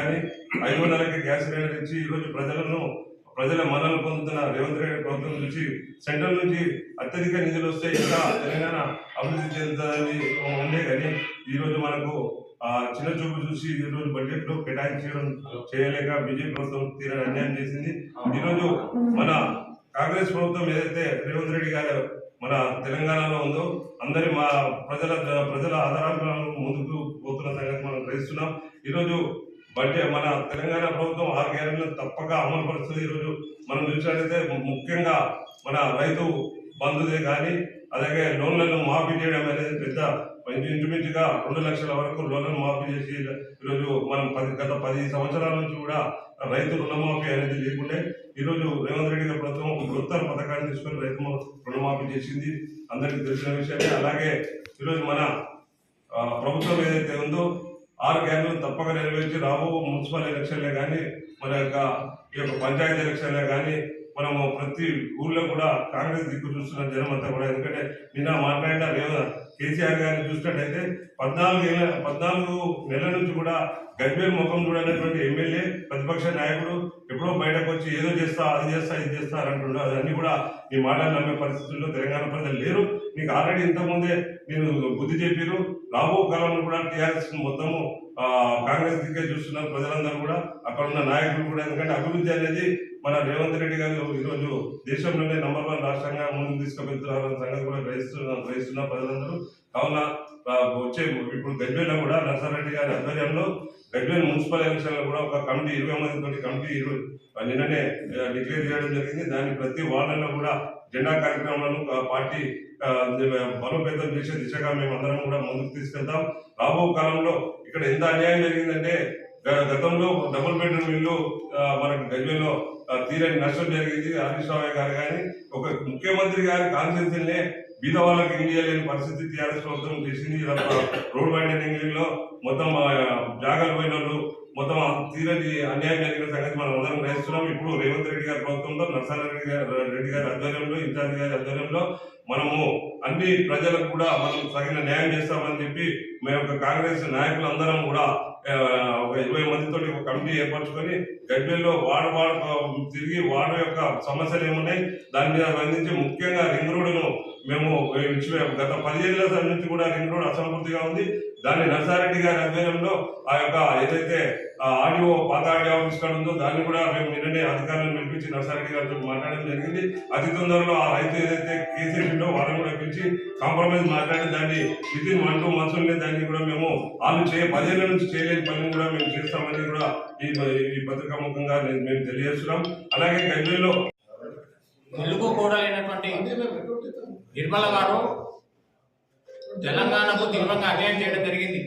కానీ ఐదు వందలకి గ్యాస్ సిలిండర్ ఇచ్చి ఈరోజు ప్రజలను ప్రజల మన్నలు పొందుతున్న రేవంత్ రెడ్డి ప్రభుత్వం నుంచి సెంట్రల్ నుంచి అత్యధిక నిధులు వస్తే ఇంకా తెలంగాణ అభివృద్ధి చెందుతుందని ఉండే కానీ ఈరోజు మనకు ఆ చిన్న చూపు చూసి ఈరోజు బడ్జెట్లో కేటాయించడం చేయలేక బీజేపీ ప్రభుత్వం తీరని అన్యాయం చేసింది. ఈరోజు మన కాంగ్రెస్ ప్రభుత్వం ఏదైతే రేవంత్ రెడ్డి గారు మన తెలంగాణలో ఉందో అందరి మా ప్రజల ప్రజల ఆధారాలను ముందుకు పోతున్న సంగతి మనం గ్రహిస్తున్నాం. ఈరోజు బడ్జెట్ మన తెలంగాణ ప్రభుత్వం ఆరు గ్యారెంటీలను తప్పక అమలు పరుస్తుంది ఈరోజు. మనం చూసినట్లయితే ముఖ్యంగా మన రైతు బంధుదే కానీ అలాగే లోన్లను మాఫీ చేయడం అనేది పెద్ద ఇంచుమించుగా రెండు లక్షల వరకు లోన్లను మాఫీ చేసి ఈరోజు మనం పది గత పది సంవత్సరాల నుంచి కూడా రైతు రుణమాఫీ అనేది లేకుండే ఈరోజు రేవంత్ రెడ్డి గారి ప్రభుత్వం ఒక వృత్తర పథకాన్ని తీసుకొని రైతు రుణమాఫీ చేసింది. అందరికీ తెలిసిన విషయమే. అలాగే ఈరోజు మన ప్రభుత్వం ఏదైతే ఉందో ఆరు గ్యారెంటీలు తప్పక నెరవేర్చి రాబో మున్సిపల్ ఎలక్షన్లే కానీ మన యొక్క ఈ యొక్క పంచాయతీ ఎలక్షన్లే కానీ మనము ప్రతి ఊర్లో కూడా కాంగ్రెస్ దిక్కు చూస్తున్న జనం అంతా కూడా. ఎందుకంటే నిన్న మాట్లాడినా లేదా కేసీఆర్ గారిని చూసినట్టయితే పద్నాలుగు ఏళ్ళ పద్నాలుగు నెలల నుంచి కూడా గడ్వేల్ ముఖం చూడనటువంటి ఎమ్మెల్యే ప్రతిపక్ష నాయకుడు ఎప్పుడో బయటకు వచ్చి ఏదో చేస్తా అది చేస్తా ఇది చేస్తా అని అంటుండో. అదన్నీ కూడా ఈ మాటలు నమ్మే పరిస్థితుల్లో తెలంగాణ ప్రజలు లేరు. నీకు ఆల్రెడీ ఇంతకుముందే నేను బుద్ధి చెప్పారు రాబో కాలంలో కూడా టీఆర్ఎస్ మొత్తము కాంగ్రెస్ దిక్కే చూస్తున్నారు ప్రజలందరూ కూడా. అక్కడ ఉన్న నాయకులు కూడా. ఎందుకంటే అభివృద్ధి అనేది మన రేవంత్ రెడ్డి గారు ఈరోజు దేశంలోనే నంబర్ వన్ రాష్ట్రంగా ముందుకు తీసుకువెళ్తున్నారన్న సంగతి కూడా గ్రహిస్తున్న గ్రహిస్తున్న ప్రజలందరూ. కావున వచ్చే ఇప్పుడు గజ్వేల్లో కూడా నర్సారెడ్డి గారి ఆధ్వర్యంలో గజ్వేల్ మున్సిపల్ ఎలక్షన్ కూడా ఒక కమిటీ ఇరవై మంది తోటి కమిటీ నిన్ననే డిక్లేర్ చేయడం జరిగింది. దాన్ని ప్రతి వార్డులో కూడా జెండా కార్యక్రమాలను పార్టీ బలోపేతం చేసే దిశగా మేము అందరం కూడా ముందుకు తీసుకెళ్తాం. రాబో కాలంలో ఇక్కడ ఎంత అన్యాయం జరిగిందంటే గతంలో డబుల్ బెడ్రూమ్ ఇల్లు మనకి మనకు గజ్వేల్లో తీరని నష్టం జరిగింది. హరీష్ రావు గారు కానీ ఒక ముఖ్యమంత్రి గారి కాన్స్టిట్యూన్సీనే బీద వాళ్ళకి ఇల్లు పరిస్థితి టీఆర్ఎస్ ప్రభుత్వం చేసింది. రోడ్ వైండింగ్లో మొత్తం జాగాలు పోయిన వాళ్ళు మొత్తం తీరని అన్యాయం జరిగిన సంగతి మనం అందరం గ్రహిస్తున్నాం. ఇప్పుడు రేవంత్ రెడ్డి గారి ప్రభుత్వంలో నరసారెడ్డి గారి రెడ్డి గారి ఆధ్వర్యంలో ఇన్ఛార్జ్ గారి ఆధ్వర్యంలో మనము అన్ని ప్రజలకు కూడా మనం తగిన న్యాయం చేస్తామని చెప్పి మేము యొక్క కాంగ్రెస్ నాయకులందరం కూడా ఒక ఇరవై మందితో ఒక కమిటీ ఏర్పరచుకొని గడ్డల్లో వార్డు వార్డు తిరిగి వార్డు యొక్క సమస్యలు ఏమున్నాయి? దాని మీద స్పందించి ముఖ్యంగా రింగ్ రోడ్డును మేము గత పదిహేనుల నుంచి కూడా రింగ్ రోడ్ అసంపూర్తిగా ఉంది. దాన్ని నర్సారెడ్డి గారి ఆధ్వర్యంలో ఆ యొక్క ఏదైతే ఆ ఆడియో పాత ఆడియో ఆఫీస్ కార్డు ఉందో దాన్ని కూడా మేము నిన్ననే అధికారులను పిలిపించి నర్సారెడ్డి గారితో మాట్లాడడం జరిగింది. అతి తొందరలో ఆ రైతు ఏదైతే కేసీఆర్ వాళ్ళని కూడా పిలిచి కాంప్రమైజ్ మాట్లాడి దాన్ని within one two months దాన్ని కూడా మేము వాళ్ళు చే పదేళ్ళ నుంచి చేయలేని పనిని కూడా మేము చేస్తామని కూడా ఈ ఈ పత్రికా ముఖంగా మేము తెలియజేస్తున్నాం. అలాగే గజ్వేల్లో తెలుగు నిర్మల గారు తెలంగాణకు తీవ్రంగా అన్యాయం చేయడం జరిగింది.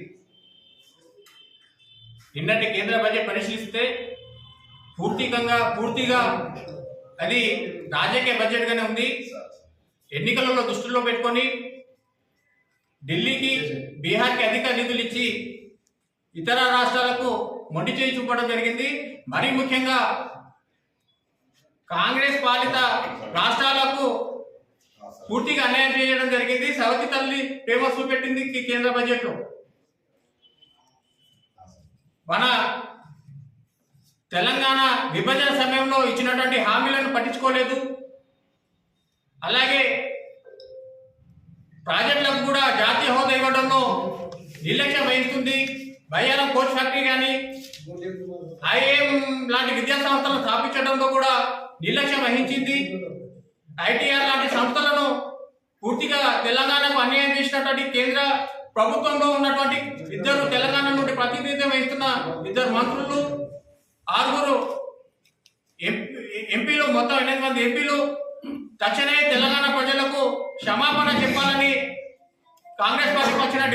నిన్నటి కేంద్ర బడ్జెట్ పరిశీలిస్తే పూర్తికంగా పూర్తిగా అది రాజకీయ బడ్జెట్గానే ఉంది. ఎన్నికలలో దృష్టిలో పెట్టుకొని ఢిల్లీకి బీహార్కి అధిక నిధులు ఇచ్చి ఇతర రాష్ట్రాలకు మొండి చేయి చూపడం జరిగింది. మరీ ముఖ్యంగా కాంగ్రెస్ పాలిత రాష్ట్రాలకు పూర్తిగా అన్యాయం చేయడం జరిగింది. సవతి తల్లి ప్రేమ చూపెట్టింది కేంద్ర బడ్జెట్లో. మన తెలంగాణ విభజన సమయంలో ఇచ్చినటువంటి హామీలను పట్టించుకోలేదు. అలాగే ప్రాజెక్టులకు కూడా జాతీయ హోదా ఇవ్వడంలో నిర్లక్ష్యం వహిస్తుంది. బయ్యారం కోచ్ ఫ్యాక్టరీ కానీ ఐఏఎం లాంటి విద్యా సంస్థలను స్థాపించడంలో కూడా నిర్లక్ష్యం వహించింది. ఐటీఆర్ లాంటి సంస్థలను పూర్తిగా తెలంగాణకు అన్యాయం చేసినటువంటి కేంద్ర ప్రభుత్వంలో ఉన్నటువంటి ఇద్దరు తెలంగాణ నుండి ప్రతినిధిత్వం వహిస్తున్న ఇద్దరు మంత్రులు ఆరుగురు ఎంపీలు మొత్తం ఎనిమిది మంది ఎంపీలు తక్షణమే తెలంగాణ ప్రజలకు క్షమాపణ చెప్పాలని కాంగ్రెస్ పార్టీకి వచ్చినట్టు